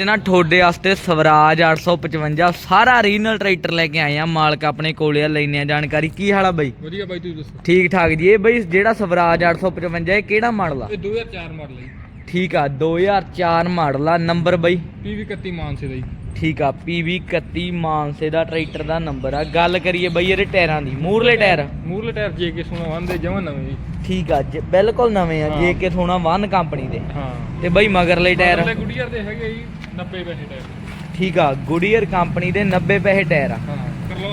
ਜਨਾ ਠੋਡੇ ਵਾਸਤੇ ਸਵਰਾਜ 855 ਸਾਰਾ ਰੀਜਨਲ ਟਰੈਕਟਰ ਲੈ ਕੇ ਆਏ ਆ। ਮਾਲਕ ਆਪਣੇ ਕੋਲੇ ਆ ਲੈਨੇ ਆ ਜਾਣਕਾਰੀ। ਕੀ ਹਾਲ ਆ ਬਾਈ? ਵਧੀਆ ਬਾਈ ਤੁਸੀਂ ਦੱਸੋ? ਠੀਕ ਠਾਕ ਜੀ। ਇਹ ਬਾਈ ਜਿਹੜਾ ਸਵਰਾਜ 855 ਇਹ ਕਿਹੜਾ ਮਾਡਲ ਆ? ਇਹ 2004 ਮਾਡਲ ਹੈ ਠੀਕ ਆ 2004 ਮਾਡਲ ਆ। ਨੰਬਰ ਬਾਈ? ਪੀਵੀ 31 ਮਾਨਸੇ ਦਾ ਜੀ। ਠੀਕ ਆ PV 31 ਮਾਨਸੇ ਦਾ ਟਰੈਕਟਰ ਦਾ ਨੰਬਰ ਆ। ਗੱਲ ਕਰੀਏ ਬਈ ਇਹਦੇ ਟਾਇਰਾਂ ਦੀ ਮੂਰਲੇ ਟਾਇਰ। ਮੂਰਲੇ ਟਾਇਰ ਜੇ ਕੇ ਸੋਨਾ ਵੰਦੇ ਜਮਾਂ ਨਵੇਂ ਜੀ। ਠੀਕ ਆ ਜ- ਬਿਲਕੁਲ ਨਵੇਂ ਆ। ਜੇ ਕਿ ਥੋਣਾ ਵਨ ਕੰਪਨੀ ਦੇ। ਹਾਂ। ਤੇ ਬਈ ਮਗਰਲੇ ਟਾਇਰ। ਮਗਰਲੇ ਗੁੱਡੀਅਰ ਦੇ ਹੈਗੇ ਜੀ। 90 ਪੈਸੇ ਟਾਇਰ। ਠੀਕ ਆ ਗੁਡੀਅਰ ਕੰਪਨੀ ਦੇ 90 ਪੈਸੇ ਟਾਇਰ ਆ। ਹਾਂ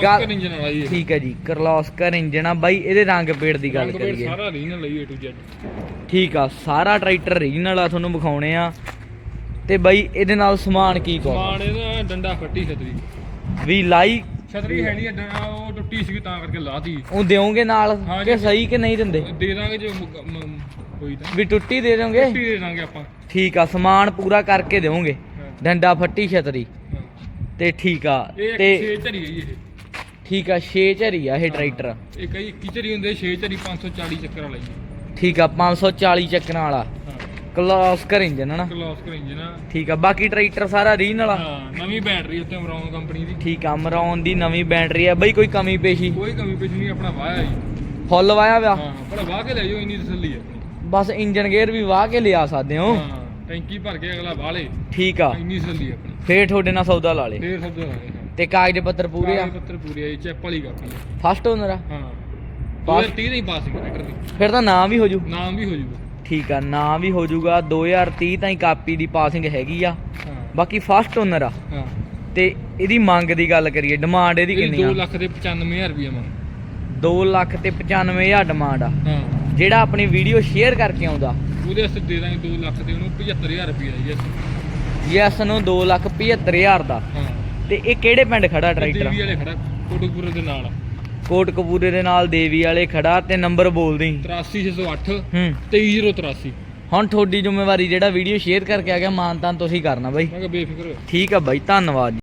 ਗੱਲ- ਇੰਜਨ ਵਾਲਾ ਜੀ ਇਹ। ਠੀਕ ਹੈ ਜੀ ਕਰਲੋਸਕਰ ਇੰਜਨ ਆ। ਬਾਈ ਇਹਦੇ ਰੰਗ ਪੇੜ ਦੀ ਗੱਲ ਕਰੀਏ। ਸਾਰਾ ਰੀਜਨਲ ਲਈ A to Z ਠੀਕ ਆ ਸਾਰਾ ਟਰੈਕਟਰ ਰੀਜਨਲ ਆ ਤੁਹਾਨੂੰ ਵਿਖਾਉਣੇ ਆ। ਤੇ ਬਾਈ ਇਹਦੇ ਨਾਲ ਸਮਾਨ ਕੀ ਕੋ ਸਮਾਨ ਇਹਦਾ ਡੰਡਾ ਫੱਟੀ ਛਤਰੀ। ਵੀ ਲਾਈ? ਛਤਰੀ ਹੈ ਨਹੀਂ ਡ- ਉਹ ਟੁੱਟੀ ਸੀ ਤਾਂ ਕਰਕੇ ਲਾਤੀ। ਉਹ ਦਿਓਗੇ ਨਾਲ ਹਾਂ ਕਿ। ਸਹੀ ਕਿ ਨਹੀਂ ਦਿੰਦੇ? ਦੇ ਦਾਂਗੇ ਜੋ ਮੁਕ- ਮ- ਹੋਈ ਤਾਂ। ਵੀ ਟੁੱਟੀ ਦੇ ਦੋਗੇ ਟੁੱਟੀ ਦੇ ਦਾਂਗੇ ਆਪਾਂ। ਠੀਕ ਆ ਸਮਾਨ ਪੂਰਾ ਕਰਕੇ ਦੇਵੋਗੇ ਹਾਂ। ਡੰਡਾ ਫੱਟੀ ਛਤਰੀ। ਤੇ ਠੀਕ ਆ ਇਹ ਤੇ ਇੱਕ 6 ਝਰੀ ਹੈ ਜੀ ਇਹ। ਠੀਕ ਆ 6 ਝਰੀ ਆ ਇਹ ਟਰੈਕਟਰ। ਇਹ ਕਈ 21 ਝਰੀ ਹੁੰਦੇ 6 ਝਰੀ 540 ਚੱਕਰ ਵਾਲਾ ਜੀ। ਠੀਕ ਆ 540 ਚੱਕਰਾਂ ਵਾਲਾ। ਕਲੋਸਕਰ ਇੰਜਨ ਨਾ ਕਲੋਸਕਰ ਇੰਜਨ ਆ ਠੀਕ ਆ ਬਾਕੀ ਟਰੈਕਟਰ ਸਾਰਾ ਰੀਜਨਲ ਆ ਹਾਂ ਨਵੀਂ ਬੈਟਰੀ ਉੱਤੇ ਅਮਰੌਨ ਕੰਪਨੀ ਦੀ। ਠੀਕ ਆ ਮਰਾਉਣ ਦੀ ਨਵੀਂ ਬੈਟਰੀ ਆ। ਬਈ ਕੋਈ ਕਮੀ ਪੇਸ਼ੀ? ਕੋਈ ਕਮੀ ਪੇਸ਼ ਨਹੀਂ ਆਪਣਾ ਵਾਇਆ ਜੀ। ਫੁੱਲ ਵਾਇਆ ਵਿਆ ਹਾਂ ਪਰ ਵਾਹ ਕੇ ਲੈ ਜਾਓ ਇੰਨੀ ਤਸੱਲੀ ਹੈ ਆਪਣੀ। ਬਸ ਇੰਜਨ ਗੇਅਰ ਵੀ ਵਾਹ ਕੇ ਲਿਆ ਸਕਦੇ ਹੋ। ਹਾਂ। ਟੈਂਕੀ ਭਰ ਕੇ ਅਗਲਾ ਵਾਲੇ ਠੀਕ ਆ। ਇੰਨੀ ਤਸੱਲੀ ਹੈ ਆਪਣੀ। ਫੇਰ ਤੁਹਾਡੇ ਨਾਲ ਸੌਦਾ ਲਾ ਲੇ। ਫੇਰ ਤੋਂ ਲਾਏ ਹਾਂ। ਤੇ ਕਾਗਜ਼ ਪੱਤਰ ਪੂਰੇ ਆ? ਕਾਗਜ਼ ਪੱਤਰ ਪੂਰੇ ਆ ਜੀ ਚੈਪ ਵਾਲੀ ਕਾਪੀ ਆ। ਫਸਟ ਓਨਰ ਆ? ਹਾਂ। ਪਾਸ- 2030 ਦੀ ਪਾਸਿੰਗ ਟਰੈਕਟਰ ਦੀ। ਫਿਰ ਤਾਂ ਨਾਮ ਵੀ ਹੋ ਜੂ। ਨਾਮ ਵੀ ਹੋ ਜਾਊਗਾ ਠੀਕ ਆ ਨਾਮ ਵੀ ਹੋ ਜੂਗਾ। 2030 ਤਾਈਂ ਕਾਪੀ ਦੀ ਪਾਸਿੰਗ ਹੈਗੀ ਆ। ਹਾਂ। ਬਾਕੀ ਫਸਟ ਓਨਰ ਆ। ਹਾਂ। ਤੇ ਇਹਦੀ ਮੰਗ ਦੀ ਗੱਲ ਕਰੀਏ ਡਿਮਾਂਡ ਇਹਦੀ ਕਿੰਨੀ ਇਹ 2 ਆ? ਲੱਖ ਦੇ 95000 ਰੁਪਏ ਮੰਗ। 2 ਲੱਖ ਤੇ 95000 ਡਿਮਾਂਡ ਆ। ਜਿਹੜਾ ਆਪਣੀ ਵੀਡੀਓ ਸ਼ੇਅਰ ਕਰਕੇ ਆਉਂਦਾ ਉਹਦੇ ਵਾਸਤੇ ਦੇ ਦਾਂਗੇ 2 ਲੱਖ ਦੇ ਉਹਨੂੰ 75000 ਰੁਪਏ ਦਾ ਜੀ ਯੈਸ ਨੂੰ 2 ਲੱਖ 75000 ਦਾ। ਹਾਂ। ਤੇ ਇਹ ਕਿਹੜੇ ਪਿੰਡ ਖੜਾ ਟਰੈਕਟਰ? ਦੇਵੀ ਵਾਲੇ ਖੜਾ ਕੋਟਕਪੁਰੇ ਦੇ ਨਾਲ। ਕੋਟ ਕਪੂਰੇ ਦੇ ਨਾਲ ਦੇਵੀ ਵਾਲੇ ਖੜਾ ਤੇ ਨੰਬਰ ਬੋਲ ਦੀ 83608 ਹੂੰ। 23083 ਹੁਣ ਤੁਹਾਡੀ ਜ਼ਿੰਮੇਵਾਰੀ ਜਿਹੜਾ ਵੀਡੀਓ ਸ਼ੇਅਰ ਕਰਕੇ ਆ ਗਿਆ ਮਾਨਤਾਨ ਤੁਸੀਂ ਕਰਨਾ ਬਾਈ। ਮੈਂ ਕਿਹਾ ਬੇਫਿਕਰ ਹੋ ਠੀਕ ਆ ਬਾਈ ਧੰਨਵਾਦ ਜੀ।